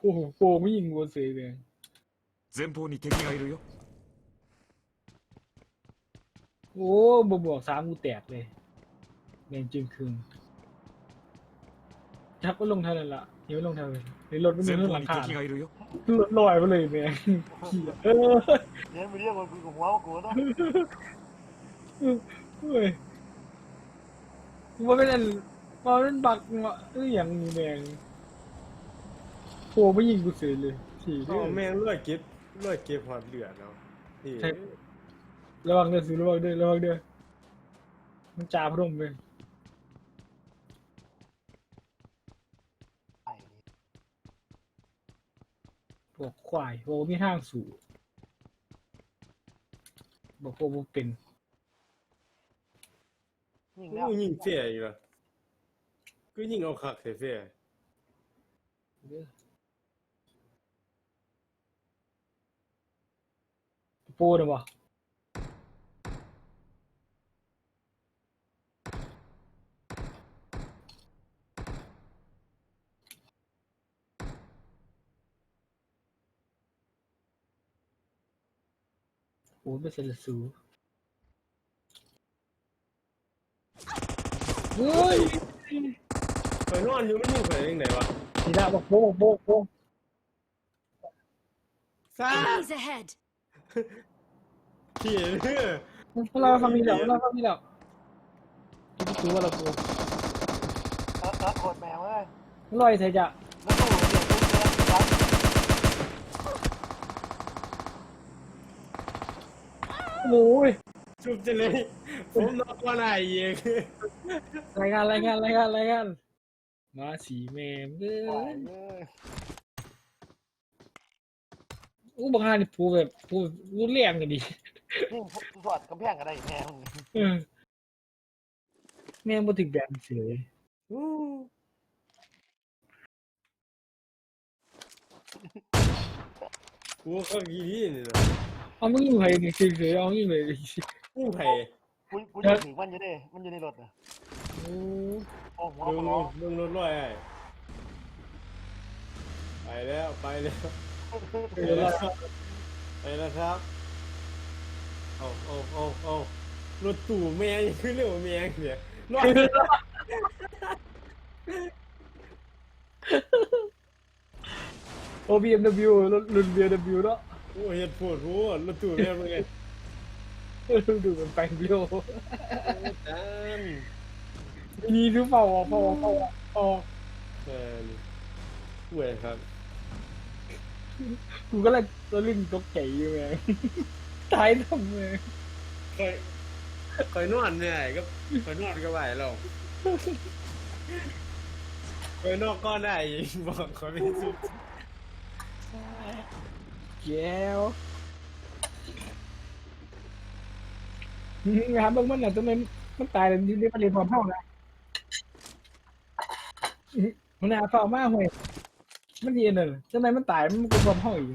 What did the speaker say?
โอ้โหโป่งไม่ยิงกูเสียเลย 前方に敵がいるよ โอ้บวกบวกสามกูแตกเลยแมงจึงคืนชักก็ลงทางนั้นละยังไม่ลงทางเลยในรถไม่มี 前 เรื่องห 方 ลัง に คา 敵がいるよ รถลอยมาเลยแม่งเหี้ยเออ เดี๋ยวไปเรียกมันกูกับหัวกูเนาะ เฮ้ยว่าเป็นอันว่าเป็นบักวะเอ้ยอย่างนี้แม่ง โป่งไม่ยิงกูเสียเลยสี่อ๋เรื่อองแม่งรวยเก็บรวยเก็บหอดเหลือเนาะนี่ใช่ระวังเด้อสิระวังเด้อระวังเด้อมันจ่าพระองค์เลยไอ้บอกควายบอกว่ามีห้างสู่บอกพวกมันเป็น ยิ่งกูแล้วยิงเสียอีกเหรอกูยิงเอาคักเสียเสียโป้นะวะโอ้ไม่เสร็จละสูเฮ้ยไปนอนอยู่มันยิงไปยังไงวะนี่ละบอกโป้บกโบกโป้ซ่า Enemies ahead! เขียนเด้อเราทำนี่แล้วเราทำนี่แล้วที่ตัวเราโป้เออเออโคตรแมวเลยลอยใส่จะแล้วตู้เดี๋ยวตู้เดี๋ยวครับโอ้ยจุบจะเลยผมนอกว่าไหนเองรายงานรายงานรายงานรายงานมาสีแมมเด้ปล่อ อยเลยอู้บางงานนี่พูแบบพูพูเรียงกันดียิ่งสอดกำแพงก็ได้แม่มึงเออแม่งมาถึงแบบเฉยอู้กูก็กี่ที่นี่นะเอามึงอยู่ไหนนี่เฉยเฉยเอาอยู่ไหนกู้ไผ่กูกูยิงถึงมันอยู่ดิมันอยู่ในรถนะอู้โอ้หัวเบิ่งกูรร้อถเบิ่งรถร้อยไอ้ไปแล้วไปแล้ว เออแล้วไปแล้วครับเอาเอาเอาเอารถตู่แมงขึ้นเร็วแมงเนี่ยรถโอบีเอ็มดับบิวรถรุ่นบีเอ็มดับบิวเนาะโอ้ยเฮ็ดปวดหัวรถตู่แม่งเป็นไงดูมันไปบิวจานนี่หรือเปล่าอะเปล่าอะเปล่าอะอ๋อเออห่วยครับ กูก็เลยตัวลิ้นตกใจอยู่ไงตายทำไมคอยคอยนอนเนี่ยก็คอยนอนก็ไหวหรอกคอยนอกก็ได้อีกบอกคอยไม่สุดแก้วงานบางมันน่ะทำไมมันตายเลยนี่มันเรียนความเท่านะมันน่าเฝ้ามากเว้ย มันเย็นเลยทำไมมันตายมันเป็ความห้องอีก